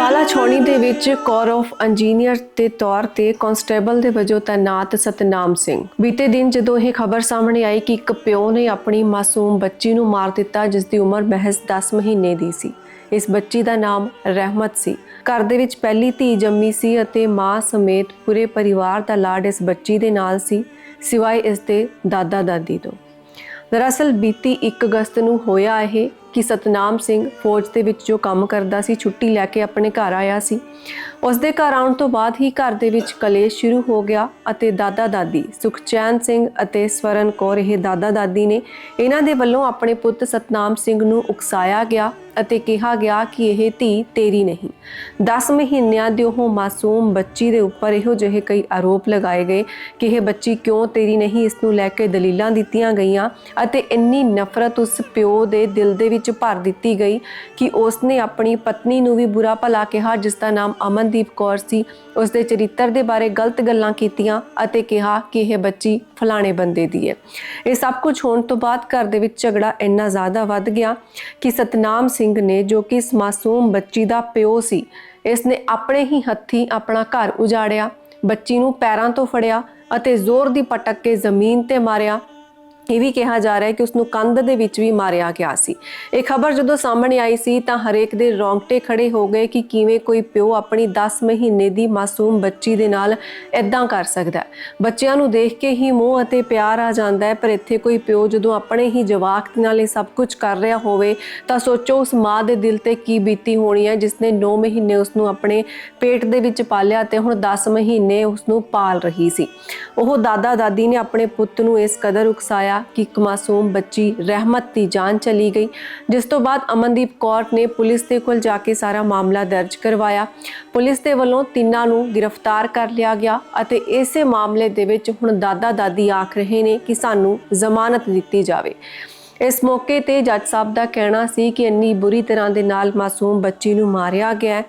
ਅੰਬਾਲਾ ਛਾਉਣੀ ਦੇ ਵਿੱਚ ਕੋਰ ਆਫ ਇੰਜੀਨੀਅਰ ਦੇ ਤੌਰ ਤੇ ਕਾਂਸਟੇਬਲ ਦੇ ਵਜੋਂ ਤਾਇਨਾਤ ਸਤਨਾਮ ਸਿੰਘ। ਬੀਤੇ ਦਿਨ ਜਦੋਂ ਇਹ ਖਬਰ ਸਾਹਮਣੇ ਆਈ ਕਿ ਇੱਕ ਪਿਓ ਨੇ ਆਪਣੀ ਮਾਸੂਮ ਬੱਚੀ ਨੂੰ ਮਾਰ ਦਿੱਤਾ ਜਿਸ ਦੀ ਉਮਰ ਮਹਿਜ਼ 10 ਮਹੀਨੇ ਦੀ ਸੀ। ਇਸ ਬੱਚੀ ਦਾ ਨਾਮ ਰਹਿਮਤ ਸੀ। ਘਰ ਦੇ ਵਿੱਚ ਪਹਿਲੀ ਧੀ ਜੰਮੀ ਸੀ ਅਤੇ ਮਾਂ ਸਮੇਤ ਪੂਰੇ ਪਰਿਵਾਰ ਦਾ ਲਾਡ ਇਸ ਬੱਚੀ ਦੇ ਨਾਲ ਸੀ, ਸਿਵਾਏ ਇਸ ਦੇ ਦਾਦਾ ਦਾਦੀ ਤੋਂ। ਦਰਅਸਲ ਬੀਤੀ 1 ਅਗਸਤ ਨੂੰ ਹੋਇਆ ਇਹ ਕਿ ਸਤਨਾਮ ਸਿੰਘ ਫੌਜ ਦੇ ਵਿੱਚ ਜੋ ਕੰਮ ਕਰਦਾ ਸੀ, ਛੁੱਟੀ ਲੈ ਕੇ ਆਪਣੇ ਘਰ ਆਇਆ ਸੀ। ਉਸ ਦੇ ਘਰ ਆਉਣ ਤੋਂ ਬਾਅਦ ਹੀ ਘਰ ਦੇ ਵਿੱਚ ਕਲੇਸ਼ ਸ਼ੁਰੂ ਹੋ ਗਿਆ ਅਤੇ ਦਾਦਾ ਦਾਦੀ ਸੁਖਚੈਨ ਸਿੰਘ ਅਤੇ ਸਵਰਨ ਕੌਰ, ਇਹ ਦਾਦਾ ਦਾਦੀ ਨੇ ਇਹਨਾਂ ਦੇ ਵੱਲੋਂ ਆਪਣੇ ਪੁੱਤ ਸਤਨਾਮ ਸਿੰਘ ਨੂੰ ਉਕਸਾਇਆ ਗਿਆ ਅਤੇ ਕਿਹਾ ਗਿਆ ਕਿ ਇਹ ਧੀ ਤੇਰੀ ਨਹੀਂ। 10 ਮਹੀਨਿਆਂ ਦੀ ਉਹ ਮਾਸੂਮ ਬੱਚੀ ਦੇ ਉੱਪਰ ਇਹੋ ਜਿਹੇ ਕਈ ਆਰੋਪ ਲਗਾਏ ਗਏ ਕਿ ਇਹ ਬੱਚੀ ਕਿਉਂ ਤੇਰੀ ਨਹੀਂ, ਇਸ ਨੂੰ ਲੈ ਕੇ ਦਲੀਲਾਂ ਦਿੱਤੀਆਂ ਗਈਆਂ ਅਤੇ ਇੰਨੀ ਨਫ਼ਰਤ ਉਸ ਪਿਓ ਦੇ ਦਿਲ ਦੇ ਵਿੱਚ ਭਰ ਦਿੱਤੀ ਗਈ ਕਿ ਉਸ ਨੇ ਆਪਣੀ ਪਤਨੀ ਨੂੰ ਵੀ ਬੁਰਾ ਭਲਾ ਕਿਹਾ, ਜਿਸ ਦਾ ਨਾਮ ਅਮਨਦੀਪ ਕੌਰ ਸੀ। ਉਸ ਦੇ ਚਰਿੱਤਰ ਦੇ ਬਾਰੇ ਗਲਤ ਗੱਲਾਂ ਕੀਤੀਆਂ ਅਤੇ ਕਿਹਾ ਕਿ ਇਹ ਬੱਚੀ ਫਲਾਣੇ ਬੰਦੇ ਦੀ ਹੈ। ਇਹ ਸਭ ਕੁਝ ਹੋਣ ਤੋਂ ਬਾਅਦ ਘਰ ਦੇ ਵਿੱਚ ਝਗੜਾ ਇੰਨਾ ਜ਼ਿਆਦਾ ਵੱਧ ਗਿਆ ਕਿ ਸਤਨਾਮ ਸਿੰਘ ਨੇ, ਜੋ ਕਿ ਇਸ ਮਾਸੂਮ ਬੱਚੀ ਦਾ ਪਿਓ ਸੀ ਇਸ ਨੇ ਆਪਣੇ ਹੀ ਹੱਥੀਂ ਆਪਣਾ ਘਰ ਉਜਾੜਿਆ, ਬੱਚੀ ਨੂੰ ਪੈਰਾਂ ਤੋਂ ਫੜਿਆ ਅਤੇ ਜ਼ੋਰ ਦੀ ਪਟਕ ਕੇ ਜ਼ਮੀਨ ਤੇ ਮਾਰਿਆ। ਇਹ ਵੀ ਕਿਹਾ ਜਾ ਰਿਹਾ ਹੈ ਕਿ ਉਸ ਨੂੰ ਕੰਧ ਦੇ ਵਿੱਚ ਵੀ ਮਾਰਿਆ ਗਿਆ ਸੀ। ਇਹ ਖਬਰ ਜਦੋਂ ਸਾਹਮਣੇ ਆਈ ਸੀ ਤਾਂ ਹਰੇਕ ਦੇ ਰੌਂਗਟੇ ਖੜੇ ਹੋ ਗਏ ਕਿ ਕਿਵੇਂ ਕੋਈ ਪਿਓ ਆਪਣੀ 10 ਮਹੀਨੇ ਦੀ ਮਾਸੂਮ ਬੱਚੀ ਦੇ ਨਾਲ ਇਦਾਂ ਕਰ ਸਕਦਾ ਹੈ। ਬੱਚਿਆਂ ਨੂੰ ਦੇਖ ਕੇ ਹੀ ਮੋਹ ਅਤੇ ਪਿਆਰ ਆ ਜਾਂਦਾ ਹੈ, ਪਰ ਇੱਥੇ ਕੋਈ ਪਿਓ ਜਦੋਂ ਆਪਣੇ ਹੀ ਜਵਾਕ ਦੇ ਨਾਲ ਇਹ ਸਭ ਕੁਝ ਕਰ ਰਿਹਾ ਹੋਵੇ ਤਾਂ ਸੋਚੋ ਉਸ ਮਾਂ ਦੇ ਦਿਲ ਤੇ ਕੀ ਬੀਤੀ ਹੋਣੀ ਹੈ ਜਿਸ ਨੇ 9 ਮਹੀਨੇ ਉਸ ਨੂੰ ਆਪਣੇ ਪੇਟ ਦੇ ਵਿੱਚ ਪਾਲਿਆ ਤੇ ਹੁਣ 10 ਮਹੀਨੇ ਉਸ ਨੂੰ ਪਾਲ ਰਹੀ ਸੀ। ਉਹ ਦਾਦਾ ਦਾਦੀ ਨੇ ਆਪਣੇ ਪੁੱਤ ਨੂੰ ਇਸ ਕਦਰ ਉਕਸਾਇਆ ਕਿ ਇੱਕ ਮਾਸੂਮ ਬੱਚੀ ਰਹਿਮਤ ਦੀ ਜਾਨ ਚਲੀ ਗਈ, ਜਿਸ ਤੋਂ ਬਾਅਦ ਅਮਨਦੀਪ ਕੌਰ ਨੇ ਪੁਲਿਸ ਦੇ ਕੋਲ ਜਾ ਕੇ ਸਾਰਾ ਮਾਮਲਾ ਦਰਜ ਕਰਵਾਇਆ। ਪੁਲਿਸ ਦੇ ਵੱਲੋਂ ਤਿੰਨਾਂ ਨੂੰ ਗ੍ਰਿਫਤਾਰ ਕਰ ਲਿਆ ਗਿਆ ਅਤੇ ਇਸੇ ਮਾਮਲੇ ਦੇ ਵਿੱਚ ਹੁਣ ਦਾਦਾ ਦਾਦੀ ਆਖ ਰਹੇ ਨੇ ਕਿ ਸਾਨੂੰ ਜ਼ਮਾਨਤ ਦਿੱਤੀ ਜਾਵੇ। ਇਸ ਮੌਕੇ ਤੇ ਜੱਜ ਸਾਹਿਬ ਦਾ ਕਹਿਣਾ ਸੀ ਕਿ ਇੰਨੀ ਬੁਰੀ ਤਰ੍ਹਾਂ ਦੇ ਨਾਲ ਮਾਸੂਮ ਬੱਚੀ ਨੂੰ ਮਾਰਿਆ ਗਿਆ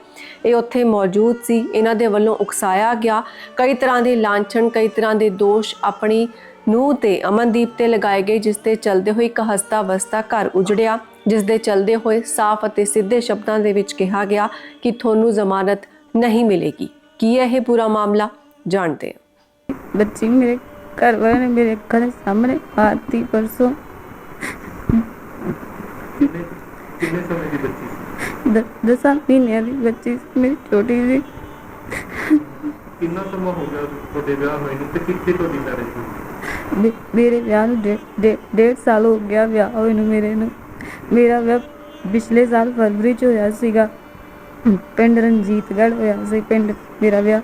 ਇਹ ਉੱਥੇ ਮੌਜੂਦ ਸੀ। ਇਹਨਾਂ ਦੇ ਵੱਲੋਂ ਉਕਸਾਇਆ ਗਿਆ। ਕਈ ਤਰ੍ਹਾਂ ਦੇ ਲਾਂਛਣ, ਕਈ ਤਰ੍ਹਾਂ ਦੇ ਦੋਸ਼ ਆਪਣੀ ਨੂੰਹ ਤੇ ਅਮਨਦੀਪ ਤੇ ਲਗਾਏ ਗਏ, ਜਿਸ ਤੇ ਚਲਦੇ ਹੋਏ ਇੱਕ ਹਸਤਾ ਵਸਤਾ ਘਰ ਉਜੜਿਆ, ਜਿਸ ਦੇ ਚਲਦੇ ਹੋਏ ਸਾਫ਼ ਅਤੇ ਸਿੱਧੇ ਸ਼ਬਦਾਂ ਦੇ ਵਿੱਚ ਕਿਹਾ ਗਿਆ ਕਿ ਤੁਹਾਨੂੰ ਜ਼ਮਾਨਤ ਨਹੀਂ ਮਿਲੇਗੀ। ਕੀ ਹੈ ਇਹ ਪੂਰਾ ਮਾਮਲਾ? ਜਾਣਦੇ ਹਾਂ। ਬੱਚੀ ਮੇਰੇ ਘਰ ਵਾਲੇ ਨੇ ਮੇਰੇ ਅੱਖਾਂ ਸਾਹਮਣੇ ਆਤੀ ਪਰਸੋਂ ਕਿੰਨੇ ਕਿੰਨੇ ਸਮੇਂ ਦੀ ਬੱਚੀ ਸੀ? ਦ- ਦਸਾਂ ਮਹੀਨਿਆਂ ਦੀ ਬੱਚੀ ਸੀ, ਮੇਰੀ ਛੋਟੀ ਸੀ ਕਿੰਨਾ ਸਮਾਂ ਹੋ ਗਿਆ ਤੁਹਾਡੇ ਵਿਆਹ ਹੋਏ ਨੂੰ ਤੇ ਕਿੱਥੇ ਤੁਹਾਡੀ ਮੈਰਿਜ ਹੋਈ? ਮੇ- ਮੇਰੇ ਵਿਆਹ ਨੂੰ ਡੇ- ਡੇ- ਡੇਢ ਸਾਲ ਹੋ ਗਿਆ ਵਿਆਹ ਹੋਏ ਨੂੰ ਮੇਰੇ ਨੂੰ। ਮੇਰਾ ਵਿਆਹ ਪਿਛਲੇ ਸਾਲ ਫਰਵਰੀ ਚ ਹੋਇਆ ਸੀਗਾ। ਪਿੰਡ ਰਣਜੀਤਗੜ੍ਹ ਹੋਇਆ ਸੀ ਪਿੰਡ ਮੇਰਾ ਵਿਆਹ।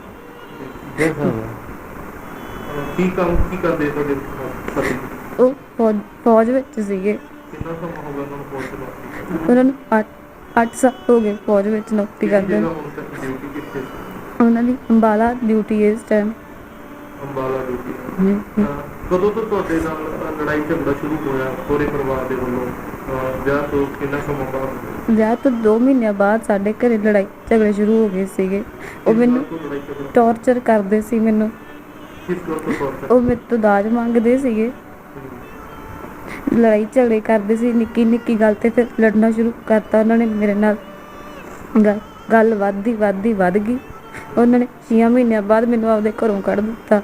ਅਹ ਕੀ ਕੰਮ ਕੀ ਕਰਦੇ ਤੁਹਾਡੇ ਪਤੀ ਉਹ ਫੌਜ- ਫੌਜ ਵਿੱਚ ਸੀਗੇ। ਕਿੰਨਾ ਸਮਾਂ ਹੋ ਗਿਆ ਉਹਨਾਂ ਨੂੰ ਪਹੁੰਚਣ ਵਾਸਤੇ ਉਹਨਾਂ ਨੂੰ 8 8 ਸਾਲ ਹੋ ਗਏ ਫੌਜ ਵਿੱਚ ਨੌਕਰੀ ਕਰਦੇ ਨੂੰ। ਡਿਊਟੀ ਕਿੱਥੇ ਉਹਨਾਂ ਦੀ ਅੰਬਾਲਾ ਡਿਊਟੀ ਇਸ ਟਾਈਮ ਅੰਬਾਲਾ ਡਿਊਟੀ ਕਦੋਂ ਤੋਂ ਤੁਹਾਡੇ ਨਾਲ ਅਹ, ਲੜਾਈ ਝਗੜਾ ਸ਼ੁਰੂ ਹੋਇਆ ਪੂਰੇ ਪਰਿਵਾਰ ਦੇ ਵੱਲੋਂ? ਅਹ, ਵਿਆਹ ਤੋਂ ਕਿੰਨਾ ਸਮਾਂ ਬਾਅਦ? ਵਿਆਹ ਤੋਂ 2 ਮਹੀਨਿਆਂ ਬਾਅਦ ਸਾਡੇ ਘਰੇ ਲੜਾਈ ਝਗੜੇ ਸ਼ੁਰੂ ਹੋ ਗਏ ਸੀਗੇ। ਉਹ ਕਿਸ ਮੈਨੂੰ ਗੱਲ ਤੋਂ ਲੜਾਈ ਝਗੜਾ? ਟੌਰਚਰ ਕਰਦੇ ਸੀ ਮੈਨੂੰ। ਕਿਸ ਗੱਲ ਤੋਂ torture? ਉਹ ਮੇਰੇ ਤੋਂ ਦਾਜ ਮੰਗਦੇ ਸੀਗੇ। ਲੜਾਈ ਝਗੜੇ ਕਰਦੇ ਸੀ ਨਿੱਕੀ ਨਿੱਕੀ ਗੱਲ ਤੇ ਫਿਰ ਲੜਨਾ ਸ਼ੁਰੂ ਕਰਤਾ ਉਹਨਾਂ ਨੇ ਮੇਰੇ ਨਾਲ ਗੱਲ- ਗੱਲ ਵੱਧਦੀ ਵੱਧਦੀ ਵੱਧ ਗਈ। ਉਹਨਾਂ ਨੇ 6 ਮਹੀਨਿਆਂ ਬਾਅਦ ਮੈਨੂੰ ਆਪਦੇ ਘਰੋਂ ਕੱਢ ਦਿੱਤਾ।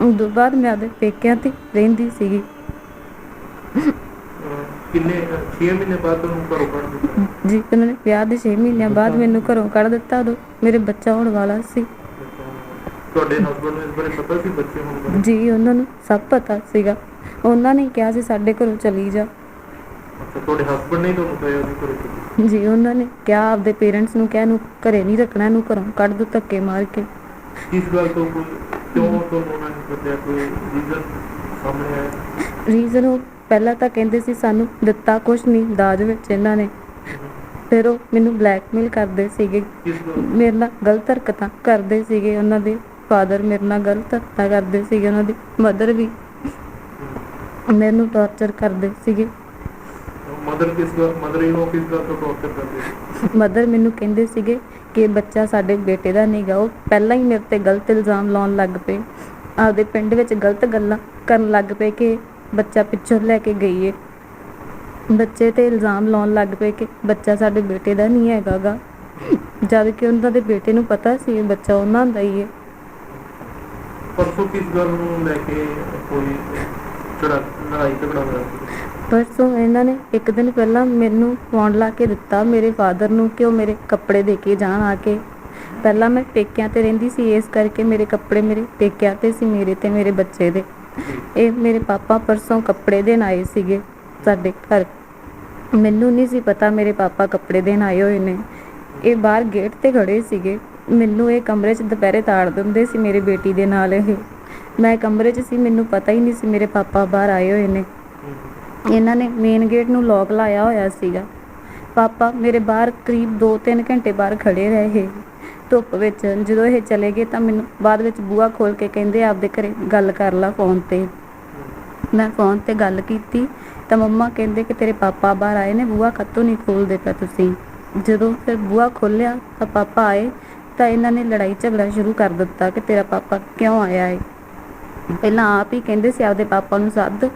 ਉਸ ਤੋਂ ਬਾਅਦ ਮੈਂ ਆਪਦੇ ਪੇਕਿਆਂ ਤੇ ਰਹਿੰਦੀ ਸੀਗੀ। ਕਿੰਨੇ 6 ਮਹੀਨੇ ਬਾਅਦ ਤੁਹਾਨੂੰ ਘਰੋਂ ਕੱਢ ਦਿੱਤਾ? ਜੀ ਉਹਨਾਂ ਨੇ ਵਿਆਹ ਦੇ 6 ਮਹੀਨਿਆਂ ਬਾਅਦ ਮੈਨੂੰ ਘਰੋਂ ਕੱਢ ਦਿੱਤਾ ਉਦੋਂ ਮੇਰੇ ਬੱਚਾ ਹੋਣ ਵਾਲਾ ਸੀ। ਤੁਹਾਡੇ ਹਸਬੰਦ ਨੂੰ ਇਸ ਬਾਰੇ ਪਤਾ ਸੀ ਬੱਚੇ ਹੋਣ ਬਾਰੇ? ਜੀ ਉਹਨਾਂ ਨੂੰ ਸਭ ਪਤਾ ਸੀਗਾ। ਉਹਨਾਂ ਨੇ ਕਿਹਾ ਸੀ ਸਾਡੇ ਘਰੋਂ ਚਲੀ ਜਾ। ਅੱਛਾ ਤੁਹਾਡੇ ਹਸਬੰਦ ਨੇ ਤੁਹਾਨੂੰ ਕਿਹਾ ਸੀ ਘਰੇ ਚਲੀ ਜੀ? ਉਹਨਾਂ ਨੇ ਕਿਹਾ ਆਪਦੇ ਪੇਰੈਂਟਸ ਨੂੰ ਕਿਹਾ ਇਹਨੂੰ ਘਰੇ ਨਹੀਂ ਰੱਖਣਾ ਇਹਨੂੰ ਘਰੋਂ ਕੱਢ ਦੋ ਧੱਕੇ ਮਾਰ ਕੇ। ਕਿਸ ਗੱਲ ਤੋਂ ਕੋਈ ਕਿਉਂ ਤੁਹਾਨੂੰ ਉਹਨਾਂ ਨੇ ਦੱਸਿਆ? ਕੋਈ ਰੀਜ਼ਨ ਸਾਹਮਣੇ ਆਇਆ? ਰੀਜ਼ਨ ਉਹ ਪਹਿਲਾਂ ਤਾਂ ਕਹਿੰਦੇ ਸੀ ਸਾਨੂੰ ਦਿੱਤਾ ਕੁਛ ਨਹੀਂ ਦਾਜ ਵਿੱਚ ਇਹਨਾਂ ਨੇ। ਫਿਰ ਉਹ ਮੈਨੂੰ ਬਲੈਕਮੇਲ ਕਰਦੇ ਸੀਗੇ। ਕਿਸ ਗੱਲ ਮੇਰੇ ਨਾਲ ਗਲਤ ਹਰਕਤਾਂ ਕਰਦੇ ਸੀਗੇ ਉਹਨਾਂ ਦੇ। ਫਾਦਰ ਮੇਰੇ ਨਾਲ ਗਲਤ ਹਰਕਤਾਂ ਕਰਦੇ ਸੀਗੇ ਉਹਨਾਂ ਦੀ। ਮਦਰ ਵੀ ਮੈਨੂੰ ਟੌਰਚਰ ਕਰਦੇ ਸੀਗੇ। ਮਦਰ ਕਿਸ ਗੱਲ ਮਦਰ ਇਨ ਕਿਸ ਗੱਲ ਤੋਂ ਟੌਰਚਰ ਕਰਦੇ ਸੀ? ਮਦਰ ਮੈਨੂੰ ਕਹਿੰਦੇ ਸੀਗੇ ਕਿ ਬੱਚਾ ਸਾਡੇ ਬੇਟੇ ਦਾ ਨਹੀਂਗਾ ਉਹ ਪਹਿਲਾਂ ਹੀ ਮੇਰੇ ਤੇ ਗਲਤ ਇਲਜ਼ਾਮ ਲਾਉਣ ਲੱਗ ਪਏ। ਆਪਦੇ ਪਿੰਡ ਵਿੱਚ ਗਲਤ ਗੱਲਾਂ ਕਰਨ ਲੱਗ ਪਏ ਕਿ ਬੱਚਾ ਪਿੱਛੋਂ ਲੈ ਕੇ ਗਈ ਏ ਬੱਚੇ ਤੇ ਇਲਜ਼ਾਮ ਲਾਉਣ ਲੱਗ ਪਏ ਕਿ ਬੱਚਾ ਸਾਡੇ ਬੇਟੇ ਦਾ ਨਹੀਂ ਹੈਗਾਗਾ ਜਦ ਕਿ ਉਹਨਾਂ ਦੇ ਬੇਟੇ ਨੂੰ ਪਤਾ ਸੀ ਇਹ ਬੱਚਾ ਉਹਨਾਂ ਦਾ ਹੀ ਹੈ। ਪਰਸੋਂ ਕਿਸ ਗੱਲ ਨੂੰ ਲੈ ਕੇ ਕੋਈ ਝੜਾ ਲੜਾਈ ਝਗੜਾ ਹੋਇਆ ਸੀ। ਪਰਸੋਂ ਇਹਨਾਂ ਨੇ ਇੱਕ ਦਿਨ ਪਹਿਲਾਂ ਮੈਨੂੰ ਫੋਨ ਲਾ ਕੇ ਦਿੱਤਾ ਮੇਰੇ ਫਾਦਰ ਨੂੰ ਕਿ ਉਹ ਮੇਰੇ ਕੱਪੜੇ ਦੇ ਕੇ ਜਾਣ ਆ ਕੇ। ਪਹਿਲਾਂ ਮੈਂ ਪੇਕਿਆਂ ਤੇ ਰਹਿੰਦੀ ਸੀ, ਇਸ ਕਰਕੇ ਮੇਰੇ ਕੱਪੜੇ ਮੇਰੇ ਪੇਕਿਆਂ ਤੇ ਸੀ, ਮੇਰੇ ਤੇ ਮੇਰੇ ਬੱਚੇ ਦੇ। ਇਹ ਮੇਰੇ ਪਾਪਾ ਪਰਸੋਂ ਕੱਪੜੇ ਦੇਣ ਆਏ ਸੀਗੇ ਸਾਡੇ ਘਰ। ਮੈਨੂੰ ਨਹੀਂ ਸੀ ਪਤਾ ਮੇਰੇ ਪਾਪਾ ਕੱਪੜੇ ਦੇਣ ਆਏ ਹੋਏ ਨੇ। ਇਹ ਬਾਹਰ ਗੇਟ ਤੇ ਖੜੇ ਸੀਗੇ। ਮੈਨੂੰ ਇਹ ਕਮਰੇ 'ਚ ਦੁਪਹਿਰੇ ਤਾੜ ਦਿੰਦੇ ਸੀ ਮੇਰੀ ਬੇਟੀ ਦੇ ਨਾਲ ਇਹ। ਮੈਂ ਕਮਰੇ 'ਚ ਸੀ, ਮੈਨੂੰ ਪਤਾ ਹੀ ਨਹੀਂ ਸੀ, ਮੇਰੇ ਪਾਪਾ ਬਾਹਰ ਆਏ ਹੋਏ ਨੇ। ਇਹਨਾਂ ਨੇ ਮੇਨ ਗੇਟ ਨੂੰ ਲੋਕ ਲਾਇਆ ਹੋਇਆ ਸੀਗਾ। ਪਾਪਾ ਮੇਰੇ ਬਾਹਰ ਕਰੀਬ 2-3 ਘੰਟੇ ਬਾਹਰ ਖੜੇ ਰਹੇ ਧੁੱਪ ਵਿੱਚ। ਜਦੋਂ ਇਹ ਚਲੇ ਗਏ ਤਾਂ ਮੈਨੂੰ ਬਾਅਦ ਵਿੱਚ ਬੂਹਾ ਖੋਲ ਕੇ ਕਹਿੰਦੇ, ਆਪਦੇ ਘਰੇ ਗੱਲ ਕਰ ਲਾ ਫੋਨ ਤੇ। ਮੈਂ ਫੋਨ ਤੇ ਗੱਲ ਕੀਤੀ ਤਾਂ ਮੰਮਾ ਕਹਿੰਦੇ ਕਿ ਤੇਰੇ ਪਾਪਾ ਬਾਹਰ ਆਏ ਨੇ, ਬੂਹਾ ਕੱਤੋਂ ਨਹੀਂ ਖੋਲਦੇ ਪਿਆ ਤੁਸੀਂ? ਜਦੋਂ ਫਿਰ ਬੂਹਾ ਖੋਲਿਆ ਤਾਂ ਪਾਪਾ ਆਏ ਤਾਂ ਇਹਨਾਂ ਨੇ ਲੜਾਈ ਝਗੜਾ ਸ਼ੁਰੂ ਕਰ ਦਿੱਤਾ ਕਿ ਤੇਰਾ ਪਾਪਾ ਕਿਉਂ ਆਇਆ ਹੈ ਪਹਿਲਾਂ ਆਪ ਹੀ ਕਹਿੰਦੇ ਸੀ ਆਪਦੇ ਪਾਪਾ ਨੂੰ, ਸੱਦ,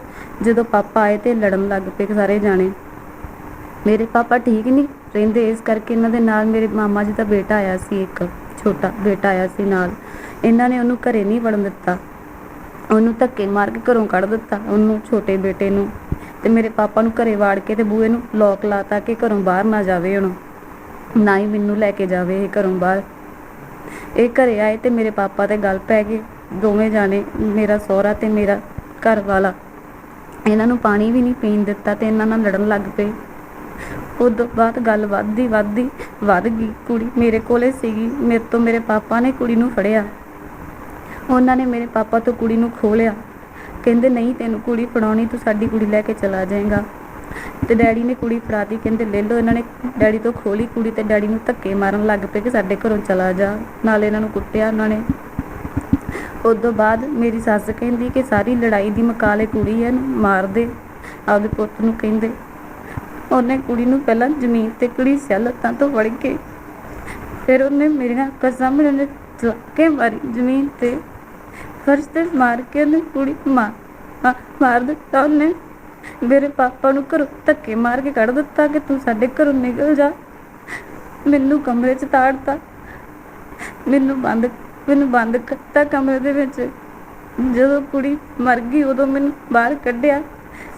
ਜਦੋਂ ਪਾਪਾ ਆਏ ਤੇ ਲੜਨ ਲੱਗ ਪਏ ਸਾਰੇ ਜਾਣੇ। ਮੇਰੇ ਪਾਪਾ ਠੀਕ ਨਹੀਂ ਰਹਿੰਦੇ, ਇਸ ਕਰਕੇ ਇਹਨਾਂ ਦੇ ਨਾਲ ਮੇਰੇ ਮਾਮਾ ਜੀ ਦਾ ਬੇਟਾ ਆਇਆ ਸੀ, ਇੱਕ ਛੋਟਾ ਬੇਟਾ ਆਇਆ ਸੀ ਨਾਲ। ਇਹਨਾਂ ਨੇ ਉਹਨੂੰ ਘਰੇ ਨਹੀਂ ਵੜਨ ਦਿੱਤਾ। ਉਹਨੂੰ ਧੱਕੇ ਮਾਰ ਕੇ ਘਰੋਂ ਕੱਢ ਦਿੱਤਾ, ਉਹਨੂੰ, ਛੋਟੇ ਬੇਟੇ ਨੂੰ। ਤੇ ਮੇਰੇ ਪਾਪਾ ਨੂੰ ਘਰੇ ਵਾੜ ਕੇ ਤੇ ਬੂਹੇ ਨੂੰ ਲੋਕ ਲਾਤਾ ਕਿ ਘਰੋਂ ਬਾਹਰ ਨਾ ਜਾਵੇ ਉਹਨੂੰ ਨਾ ਹੀ ਮੈਨੂੰ ਲੈ ਕੇ ਜਾਵੇ ਇਹ ਘਰੋਂ ਬਾਹਰ। ਇਹ ਘਰੇ ਆਏ ਤੇ ਮੇਰੇ ਪਾਪਾ ਤੇ ਗੱਲ ਪੈ ਗਈ। ਦੋਵੇਂ ਜਾਣੇ, ਮੇਰਾ ਸਹੁਰਾ ਤੇ ਮੇਰਾ ਘਰ ਵਾਲਾ ਇਹਨਾਂ ਨੂੰ ਪਾਣੀ ਵੀ ਨਹੀਂ ਪੀਣ ਦਿੱਤਾ ਤੇ ਇਹਨਾਂ ਨਾਲ ਲੜਨ ਲੱਗ ਪਏ। ਉਦੋਂ ਬਾਅਦ ਗੱਲ ਵੱਧਦੀ ਵੱਧਦੀ ਵੱਧ ਗਈ। ਕੁੜੀ ਮੇਰੇ ਕੋਲੇ ਸੀਗੀ। ਮੇਰੇ ਤੋਂ ਮੇਰੇ ਪਾਪਾ ਨੇ ਕੁੜੀ ਨੂੰ ਫੜਿਆ। ਉਹਨਾਂ ਨੇ ਮੇਰੇ ਪਾਪਾ ਤੋਂ ਕੁੜੀ ਨੂੰ ਖੋਹ ਲਿਆ ਕਹਿੰਦੇ, ਨਹੀਂ ਤੈਨੂੰ ਕੁੜੀ ਫੜਾਉਣੀ, ਤੂੰ ਸਾਡੀ ਕੁੜੀ ਲੈ ਕੇ ਚਲਾ ਜਾਏਗਾ। ਤੇ ਡੈਡੀ ਨੇ ਕੁੜੀ ਫੜਾਤੀ ਕਹਿੰਦੇ, ਲੈ ਲਓ, ਇਹਨਾਂ ਨੇ ਡੈਡੀ ਤੋਂ ਖੋਲੀ ਕੁੜੀ ਤੇ ਡੈਡੀ ਨੂੰ ਧੱਕੇ ਮਾਰਨ ਲੱਗ ਪਏ ਕਿ ਸਾਡੇ ਘਰੋਂ ਚਲਾ ਜਾ। ਨਾਲ ਇਹਨਾਂ ਨੂੰ ਕੁੱਟਿਆ ਉਹਨਾਂ ਨੇ। ਉਦੋਂ ਬਾਅਦ ਮੇਰੀ ਸੱਸ ਕਹਿੰਦੀ ਕਿ ਸਾਰੀ ਲੜਾਈ ਦੀ ਮਕਾਲੇ ਕੁੜੀ ਹੈ ਮਾਰ ਦੇ, ਆਪਦੇ ਪੁੱਤ ਨੂੰ ਕਹਿੰਦੇ। ਉਹਨੇ ਕੁੜੀ ਨੂੰ ਪਹਿਲਾਂ ਜ਼ਮੀਨ ਤੇ ਕੁੜੀ ਲੱਤਾਂ ਤੋਂ ਵੜ ਕੇ। ਫਿਰ ਉਹਨੇ ਮੇਰੀਆਂ ਅੱਖਾਂ ਸਾਹਮਣੇ ਉਹਨੇ ਕੇ ਮਾਰੀ ਜ਼ਮੀਨ ਤੇ। ਫਰਸ਼ ਤੇ ਮਾਰ ਕੇ ਉਹਨੇ ਕੁੜੀ ਮਾਰ ਮਾਰ ਦਿੱਤਾ ਉਹਨੇ। ਮੇਰੇ ਪਾਪਾ ਨੂੰ ਘਰੋਂ ਧੱਕੇ ਮਾਰ ਕੇ ਕੱਢ ਦਿੱਤਾ ਕਿ ਤੂੰ ਸਾਡੇ ਘਰੋਂ ਨਿਕਲ ਜਾ। ਮੈਨੂੰ ਕਮਰੇ 'ਚ ਤਾੜਤਾ। ਮੈਨੂੰ ਬੰਦ ਮੈਨੂੰ ਬੰਦ ਕਰਤਾ ਕਮਰੇ ਦੇ ਵਿੱਚ। ਜਦੋਂ ਕੁੜੀ ਮਰ ਗਈ ਉਦੋਂ ਮੈਨੂੰ ਬਾਹਰ ਕੱਢਿਆ।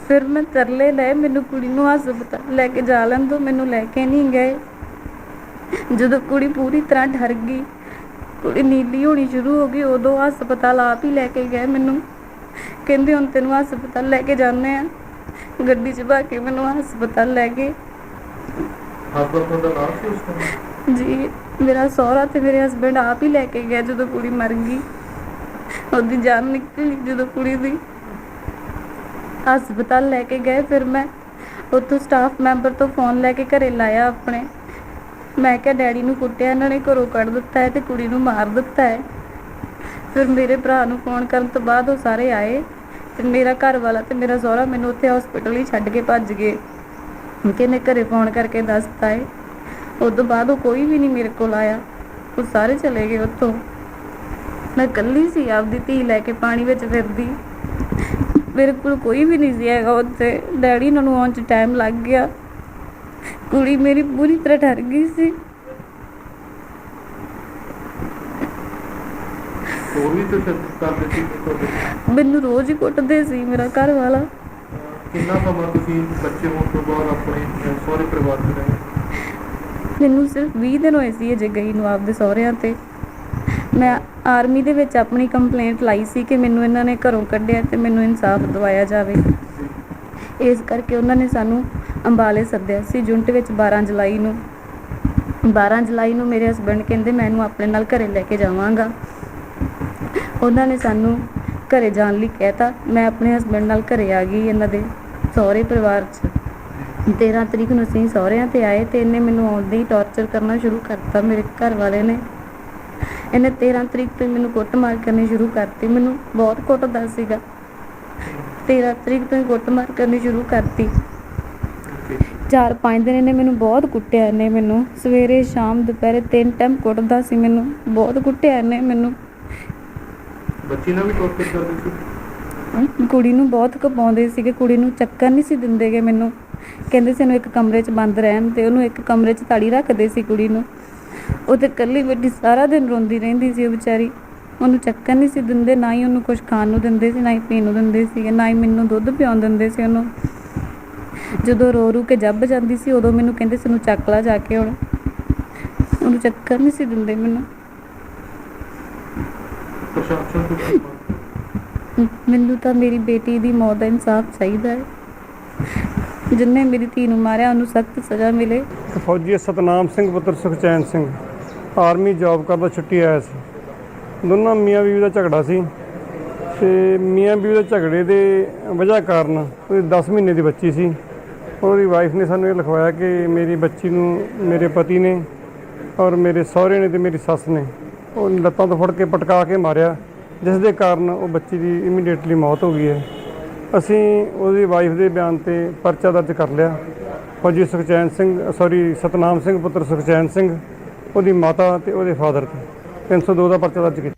ਫਿਰ ਮੈਂ ਤਰਲੇ ਲਏ ਮੈਨੂੰ ਕੁੜੀ ਨੂੰ ਹਸਪਤਾਲ ਲੈ ਕੇ ਜਾ ਲੈਣ ਤੋਂ ਮੈਨੂੰ ਲੈ ਕੇ ਨਹੀਂ ਗਏ। ਜਦੋਂ ਕੁੜੀ ਪੂਰੀ ਤਰ੍ਹਾਂ ਡਰ ਗਈ ਕੁੜੀ ਨੀਲੀ ਹੋਣੀ ਸ਼ੁਰੂ ਹੋ ਗਈ ਉਦੋਂ ਹਸਪਤਾਲ ਆਪ ਹੀ ਲੈ ਕੇ ਗਏ ਮੈਨੂੰ। ਕਹਿੰਦੇ ਹੁਣ ਤੈਨੂੰ ਹਸਪਤਾਲ ਲੈ ਕੇ ਜਾਂਦੇ ਆ। ਗੱਡੀ 'ਚ ਬਾ ਕੇ ਮੈਨੂੰ ਹਸਪਤਾਲ ਲੈ ਗਏ। ਹਸਬੰਦ ਦਾ ਨਾਮ ਸੀ ਉਸ ਟਾਈਮ ਜੀ। ਮੇਰਾ ਸਹੁਰਾ ਤੇ ਮੇਰੇ ਹਸਬੰਡ ਆਪ ਹੀ ਲੈ ਕੇ ਗਿਆ ਜਦੋਂ ਕੁੜੀ ਮਰ ਗਈ। ਉਹਦੀ ਜਾਨ ਨਿਕਲੀ ਜਦੋਂ ਕੁੜੀ ਦੀ। ਹਸਪਤਾਲ ਲੈ ਕੇ ਗਏ, ਫਿਰ ਮੈਂ ਉੱਥੋਂ ਸਟਾਫ ਮੈਂਬਰ ਤੋਂ ਫੋਨ ਲੈ ਕੇ ਘਰੇ ਲਾਇਆ ਆਪਣੇ। ਮੈਂ ਕਿਹਾ ਡੈਡੀ ਨੂੰ ਕੁੱਟਿਆ, ਇਹਨਾਂ ਨੇ ਘਰੋਂ ਕੱਢ ਦਿੱਤਾ ਹੈ ਤੇ ਕੁੜੀ ਨੂੰ ਮਾਰ ਦਿੱਤਾ ਹੈ। ਫਿਰ ਮੇਰੇ ਭਰਾ ਨੂੰ ਫੋਨ ਕਰਨ ਤੋਂ ਬਾਅਦ ਉਹ ਸਾਰੇ ਆਏ। ਤੇ ਮੇਰਾ ਘਰ ਵਾਲਾ ਤੇ ਮੇਰਾ ਸਹੁਰਾ ਮੈਨੂੰ ਉੱਥੇ ਹਸਪੀਟਲ ਹੀ ਛੱਡ ਕੇ ਭੱਜ ਗਏ। ਕਿਹਨੇ ਘਰੇ ਫੋਨ ਕਰਕੇ ਦੱਸਤਾ ਹੈ ਉਸ ਤੋਂ ਬਾਅਦ ਉਹ ਕੋਈ ਵੀ ਨਹੀਂ ਮੇਰੇ ਕੋਲ ਆਇਆ। ਉਹ ਸਾਰੇ ਚਲੇ ਗਏ ਉੱਥੋਂ। ਮੈਂ ਇਕੱਲੀ ਸੀ ਆਪਦੀ ਧੀ ਲੈ ਕੇ ਪਾਣੀ ਵਿੱਚ ਫਿਰਦੀ। ਮੇਰੇ ਕੋਲ ਕੋਈ ਵੀ ਨਹੀਂ ਸੀ ਹੈਗਾ ਉੱਥੇ। ਡੈਡੀ ਨੂੰ ਆਉਣ 'ਚ ਟਾਈਮ ਲੱਗ ਗਿਆ। ਕੁੜੀ ਮੇਰੀ ਪੂਰੀ ਤਰ੍ਹਾਂ ਡਰ ਗਈ ਸੀ। ਹੋਰ ਵੀ ਤੇ ਕਰਦੇ ਸੀ ਤੁਹਾਡੇ ਮੈਨੂੰ ਰੋਜ਼ ਹੀ ਕੁੱਟਦੇ ਸੀ ਮੇਰਾ ਘਰ ਵਾਲਾ ਕਿੰਨਾ ਸਮਾਂ ਤੁਸੀਂ ਬੱਚੇ ਹੋਣ ਤੋਂ ਬਾਅਦ ਆਪਣੇ ਸਹੁਰੇ ਪਰਿਵਾਰ 'ਚ ਰਹੇ? ਮੈਨੂੰ ਸਿਰਫ 20 ਦਿਨ ਹੋਏ ਸੀ ਅਜੇ ਗਈ ਨੂੰ ਆਪਦੇ ਸਹੁਰਿਆਂ ਤੇ। ਮੈਂ ਆਰਮੀ ਦੇ ਵਿੱਚ ਆਪਣੀ ਕੰਪਲੇਂਟ ਲਾਈ ਸੀ ਕਿ ਮੈਨੂੰ ਇਹਨਾਂ ਨੇ ਘਰੋਂ ਕੱਢਿਆ ਤੇ ਮੈਨੂੰ ਇਨਸਾਫ ਦਿਵਾਇਆ ਜਾਵੇ। ਇਸ ਕਰਕੇ ਉਹਨਾਂ ਨੇ ਸਾਨੂੰ ਅੰਬਾਲੇ ਸੱਦਿਆ ਸੀ ਜੁੰਟ ਵਿੱਚ 12 ਜੁਲਾਈ ਨੂੰ। 12 ਜੁਲਾਈ ਨੂੰ ਮੇਰੇ ਹਸਬੰਡ ਕਹਿੰਦੇ, ਮੈਂ ਇਹਨੂੰ ਆਪਣੇ ਨਾਲ ਘਰੇ ਲੈ ਕੇ ਜਾਵਾਂਗਾ। ਉਹਨਾਂ ਨੇ ਸਾਨੂੰ ਘਰੇ ਜਾਣ ਲਈ ਕਹਿਤਾ, ਮੈਂ ਆਪਣੇ ਹਸਬੰਡ ਨਾਲ ਘਰੇ ਆ ਗਈ, ਇਹਨਾਂ ਦੇ ਸਹੁਰੇ ਪਰਿਵਾਰ 'ਚ। 13 ਤਰੀਕ ਨੂੰ ਅਸੀਂ ਸਹੁਰਿਆਂ ਤੇ ਆਏ ਤੇ ਇਹਨੇ ਮੈਨੂੰ ਆਉਂਦੇ ਹੀ ਟੌਰਚਰ ਕਰਨਾ ਸ਼ੁਰੂ ਕਰਤਾ ਮੇਰੇ ਘਰ ਵਾਲੇ ਨੇ। ਇਹਨੇ 13 ਤਰੀਕ ਤੋਂ ਹੀ ਮੈਨੂੰ ਕੁੱਟਮਾਰ ਕਰਨੀ ਸ਼ੁਰੂ ਕਰਤੀ ਮੈਨੂੰ ਬਹੁਤ ਕੁੱਟਦਾ ਸੀਗਾ। 13 ਤਰੀਕ ਤੋਂ ਹੀ ਕੁੱਟਮਾਰ ਕਰਨੀ ਸ਼ੁਰੂ ਕਰਤੀ। ਚਾਰ ਪੰਜ ਦਿਨ ਇਹਨੇ ਮੈਨੂੰ ਬਹੁਤ ਕੁੱਟਿਆ ਇਹਨੇ ਮੈਨੂੰ। ਸਵੇਰੇ ਸ਼ਾਮ ਦੁਪਹਿਰੇ ਤਿੰਨ ਟਾਈਮ ਕੁੱਟਦਾ ਸੀ ਮੈਨੂੰ। ਬਹੁਤ ਕੁੱਟਿਆ ਇਹਨੇ ਮੈਨੂੰ। ਬੱਚੀ ਨਾਲ ਵੀ ਟੌਰਚਰ ਕਰਦੇ ਸੀ? ਕੁੜੀ ਨੂੰ ਬਹੁਤ ਕਪਾਉਂਦੇ ਸੀਗੇ ਕੁੜੀ ਨੂੰ ਚੱਕਰ ਨਹੀਂ ਸੀ ਦਿੰਦੇਗੇ ਮੈਨੂੰ। ਕਹਿੰਦੇ ਸੀ ਇਹਨੂੰ ਇੱਕ ਕਮਰੇ 'ਚ ਬੰਦ ਰਹਿਣ ਤੇ ਉਹਨੂੰ ਇੱਕ ਕਮਰੇ 'ਚ ਤਾੜੀ ਰੱਖਦੇ ਸੀ ਕੁੜੀ ਨੂੰ। ਉਹ ਤੇ ਇਕੱਲੀ ਬੈਠੀ ਸਾਰਾ ਦਿਨ ਰੋਂਦੀ ਰਹਿੰਦੀ ਸੀ ਉਹ ਵਿਚਾਰੀ। ਉਹਨੂੰ ਚੱਕਣ ਨਹੀਂ ਸੀ ਦਿੰਦੇ ਨਾ ਹੀ ਉਹਨੂੰ ਕੁਝ ਖਾਣ ਨੂੰ ਦਿੰਦੇ ਸੀ ਨਾ ਹੀ ਪੀਣ ਨੂੰ ਦਿੰਦੇ ਸੀ ਨਾ ਹੀ ਮੈਨੂੰ ਦੁੱਧ ਪਿਆਉਣ ਦਿੰਦੇ ਸੀ ਉਹਨੂੰ। ਜਦੋਂ ਰੋ ਰੂ ਕੇ ਜੱਬ ਜਾਂਦੀ ਸੀ ਉਦੋਂ ਮੈਨੂੰ ਕਹਿੰਦੇ ਸੀ ਉਹਨੂੰ ਚੱਕ ਲਾ ਜਾ ਕੇ ਹੁਣ। ਉਹਨੂੰ ਚੱਕਰ ਨਹੀਂ ਸੀ ਦਿੰਦੇ ਮੈਨੂੰ? ਮੈਨੂੰ ਤਾਂ ਮੇਰੀ ਬੇਟੀ ਦੀ ਮੌਤ ਦਾ ਇਨਸਾਫ ਚਾਹੀਦਾ ਹੈ। ਜਿੰਨੇ ਮੇਰੀ ਧੀ ਨੂੰ ਮਾਰਿਆ, ਉਹਨੂੰ ਸਖਤ ਸਜ਼ਾ ਮਿਲੇ। ਇੱਕ ਫੌਜੀ ਹੈ, ਸਤਨਾਮ ਸਿੰਘ, ਪੁੱਤਰ ਸੁਖਚੈਨ ਸਿੰਘ। ਆਰਮੀ ਜੌਬ ਕਰਦਾ, ਛੁੱਟੀ ਆਇਆ ਸੀ। ਦੋਨਾਂ ਮੀਆਂ ਬੀਵੀ ਦਾ ਝਗੜਾ ਸੀ ਤੇ ਮੀਆਂ ਬੀਵੀ ਦੇ ਝਗੜੇ ਦੇ ਵਜ੍ਹਾ ਕਾਰਨ ਉਹਦੀ 10 ਮਹੀਨੇ ਦੀ ਬੱਚੀ ਸੀ। ਉਹਦੀ ਵਾਈਫ ਨੇ ਸਾਨੂੰ ਇਹ ਲਿਖਵਾਇਆ ਕਿ ਮੇਰੀ ਬੱਚੀ ਨੂੰ ਮੇਰੇ ਪਤੀ ਨੇ ਔਰ ਮੇਰੇ ਸਹੁਰੇ ਨੇ ਤੇ ਮੇਰੀ ਸੱਸ ਨੇ ਉਹ ਲੱਤਾਂ ਤੋਂ ਫੜ ਕੇ ਪਟਕਾ ਕੇ ਮਾਰਿਆ, ਜਿਸ ਦੇ ਕਾਰਨ ਉਹ ਬੱਚੀ ਦੀ ਇਮੀਡੀਏਟਲੀ ਮੌਤ ਹੋ ਗਈ ਹੈ। ਅਸੀਂ ਉਹਦੀ ਵਾਈਫ ਦੇ ਬਿਆਨ ਤੇ ਪਰਚਾ ਦਰਜ ਕਰ ਲਿਆ। ਫੌਜੀ ਸੁਖਚੈਨ ਸਿੰਘ ਸੌਰੀ ਸਤਨਾਮ ਸਿੰਘ, ਪੁੱਤਰ ਸੁਖਚੈਨ ਸਿੰਘ, ਉਹਦੀ ਮਾਤਾ ਤੇ ਉਹਦੇ ਫਾਦਰ ਤੇ। 302 ਦਾ ਪਰਚਾ ਦਰਜ ਕੀਤਾ।